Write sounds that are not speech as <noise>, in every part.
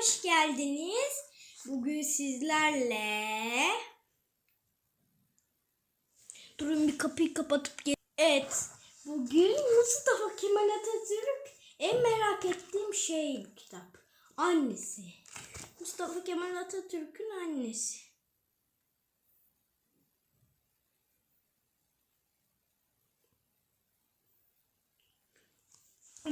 hoş geldiniz. Bugün sizlerle... Durun bir kapıyı kapatıp gel. Evet. Bugün Mustafa Kemal Atatürk en merak ettiğim şey bu kitap. Annesi. Mustafa Kemal Atatürk'ün annesi.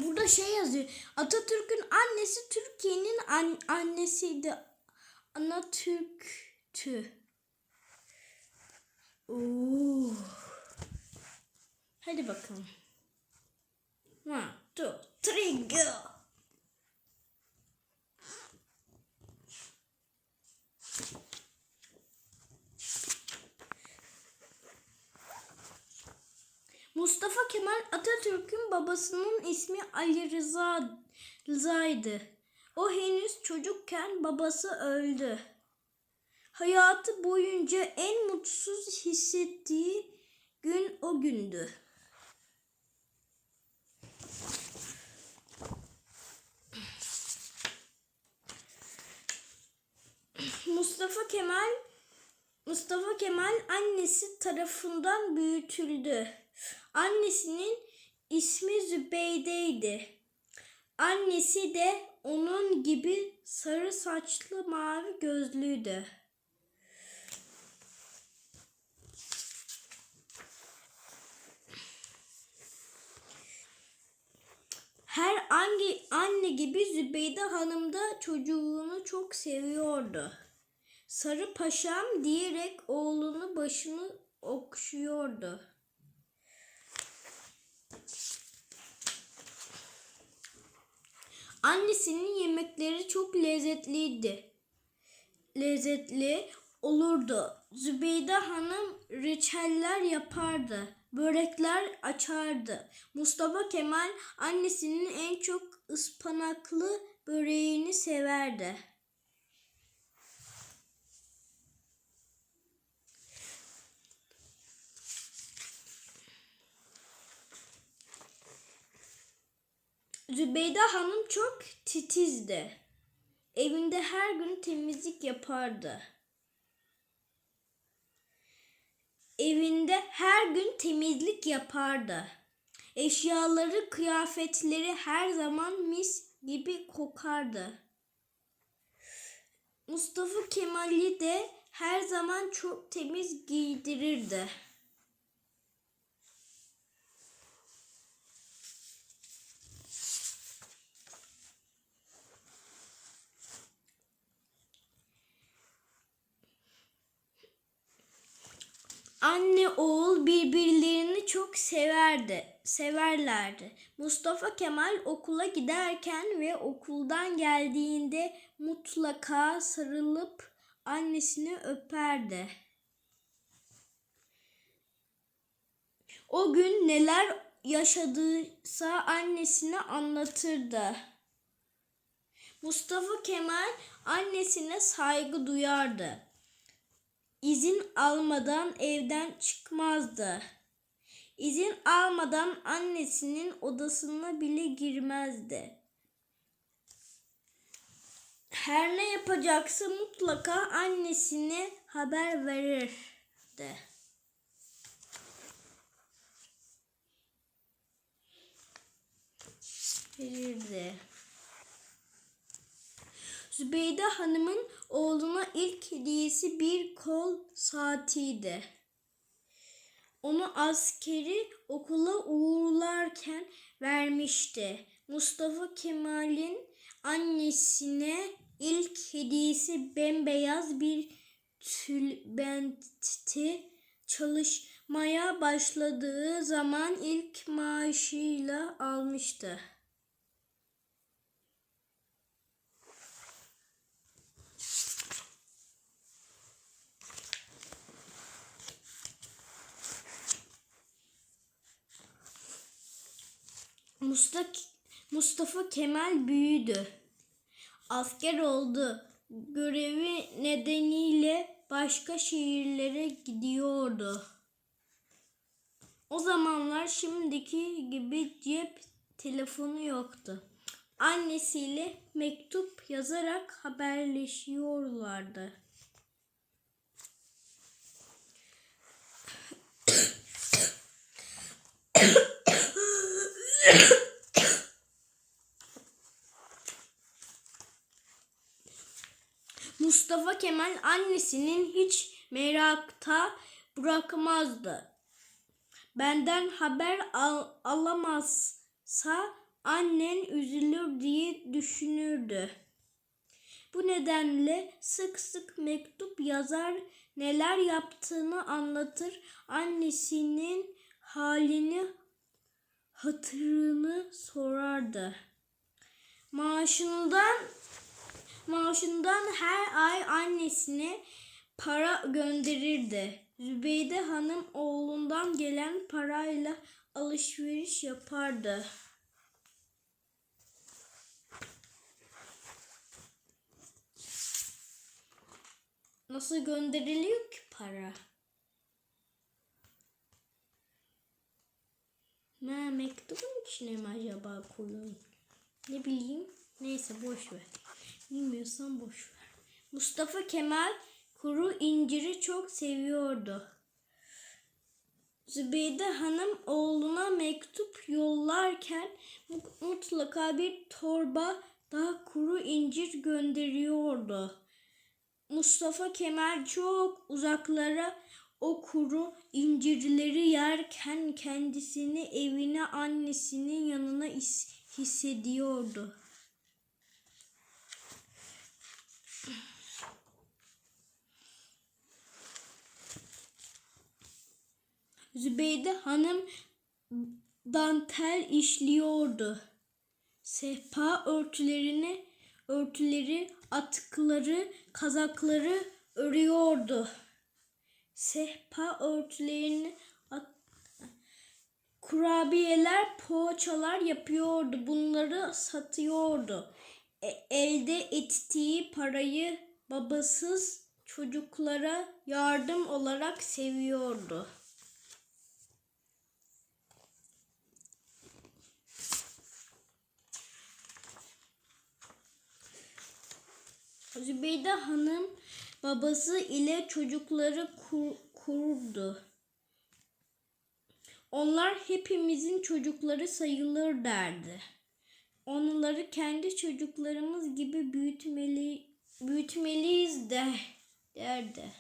Burada şey yazıyor. Atatürk'ün annesi Türkiye'nin an- annesiydi. Anatürk'tü. Oo. Hadi bakalım. One, two, three, go. Mustafa Kemal Atatürk'ün babasının ismi Ali Rıza Rıza'ydı. O henüz çocukken babası öldü. Hayatı boyunca en mutsuz hissettiği gün o gündü. Mustafa Kemal Mustafa Kemal annesi tarafından büyütüldü. Annesinin ismi Zübeyde'ydi. Annesi de onun gibi sarı saçlı mavi gözlüydü. Her anne, anne gibi Zübeyde Hanım da çocuğunu çok seviyordu. Sarı paşam diyerek oğlunu başını okşuyordu. Annesinin yemekleri çok lezzetliydi. Lezzetli olurdu. Zübeyde Hanım reçeller yapardı. Börekler açardı. Mustafa Kemal annesinin en çok ıspanaklı böreğini severdi. Zübeyde Hanım çok titizdi. Evinde her gün temizlik yapardı. Evinde her gün temizlik yapardı. Eşyaları, kıyafetleri her zaman mis gibi kokardı. Mustafa Kemal'i de her zaman çok temiz giydirirdi. Anne oğul birbirlerini çok severdi, severlerdi. Mustafa Kemal okula giderken ve okuldan geldiğinde mutlaka sarılıp annesini öperdi. O gün neler yaşadıysa annesine anlatırdı. Mustafa Kemal annesine saygı duyardı. İzin almadan evden çıkmazdı. İzin almadan annesinin odasına bile girmezdi. Her ne yapacaksa mutlaka annesine haber verirdi. Verirdi. Zübeyde Hanım'ın oğluna ilk hediyesi bir kol saatiydi. Onu askeri okula uğurlarken vermişti. Mustafa Kemal'in annesine ilk hediyesi bembeyaz bir tülbentti. Çalışmaya başladığı zaman ilk maaşıyla almıştı. Mustafa, Mustafa Kemal büyüdü. Asker oldu. Görevi nedeniyle başka şehirlere gidiyordu. O zamanlar şimdiki gibi cep telefonu yoktu. annesiyle mektup yazarak haberleşiyorlardı. Mustafa Kemal annesinin hiç merakta bırakmazdı. Benden haber al- alamazsa annen üzülür diye düşünürdü. Bu nedenle sık sık mektup yazar, neler yaptığını anlatır, annesinin halini, hatırını sorardı. Maaşından maaşından her ay annesine para gönderirdi. Zübeyde Hanım oğlundan gelen parayla alışveriş yapardı. Nasıl gönderiliyor ki para? Ne mektubun içine mi acaba koyuyor? Ne bileyim. Neyse boş ver. Bilmiyorsan boş ver. Mustafa Kemal kuru inciri çok seviyordu. Zübeyde Hanım oğluna mektup yollarken mu- mutlaka bir torba daha kuru incir gönderiyordu. Mustafa Kemal çok uzaklara o kuru incirleri yerken kendisini evine annesinin yanına is- hissediyordu. Zübeyde Hanım dantel işliyordu. Sehpa örtülerini, örtüleri, atkıları, kazakları örüyordu. Sehpa örtülerini, kurabiyeler, poğaçalar yapıyordu. Bunları satıyordu. E- elde ettiği parayı babasız çocuklara yardım olarak seviyordu. Zübeyde Hanım babası ile çocukları kur, kururdu. Onlar hepimizin çocukları sayılır derdi. Onları kendi çocuklarımız gibi büyütmeli büyütmeliyiz de derdi.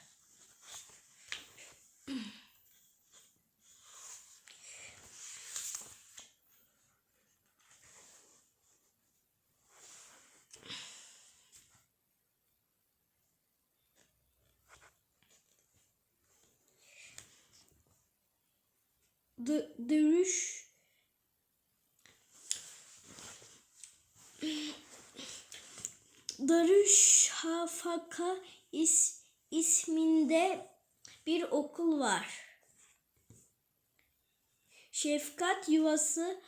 D- dövüş Darüşşafaka is, isminde bir okul var. Şefkat yuvası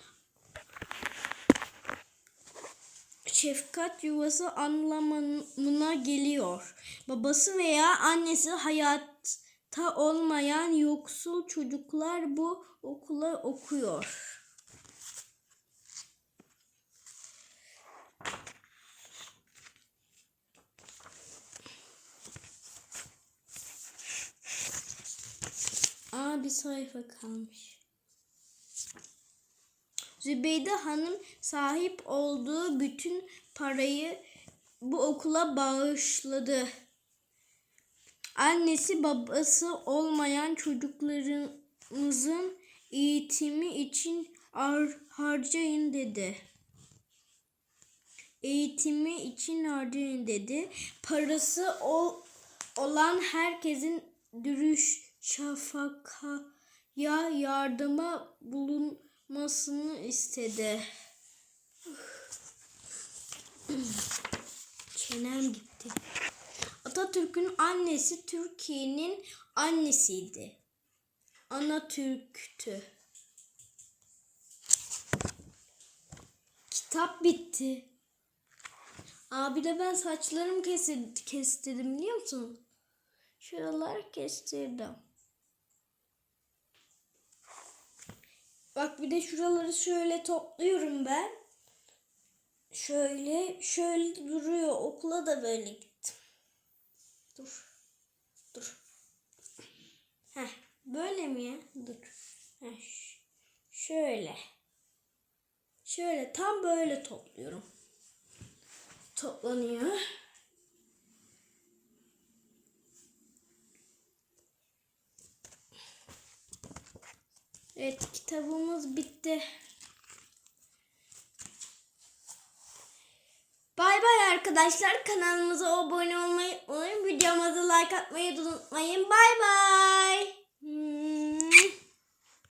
şefkat yuvası anlamına geliyor. Babası veya annesi hayatta olmayan yoksul çocuklar bu okula okuyor. Aa bir sayfa kalmış. Zübeyde Hanım sahip olduğu bütün parayı bu okula bağışladı. Annesi babası olmayan çocuklarımızın eğitimi için ar- harcayın dedi. Eğitimi için harcayın dedi. Parası ol, olan herkesin dürüş şafakaya yardıma bulunmasını istedi. <clears throat> Çenem gitti. Atatürk'ün annesi Türkiye'nin annesiydi. Anatürk'tü. Kitap bitti. Abi de ben saçlarımı kestir- kestirdim biliyor musun? Şuraları kestirdim. Bak bir de şuraları şöyle topluyorum ben. şöyle şöyle duruyor. Okula da böyle gittim. Dur. Dur. Heh, böyle mi? Dur. Şöyle. Şöyle tam böyle topluyorum. Toplanıyor. Evet kitabımız bitti. Bay bay arkadaşlar. Kanalımıza abone olmayı unutmayın. Videomuza like atmayı unutmayın. Bay bay.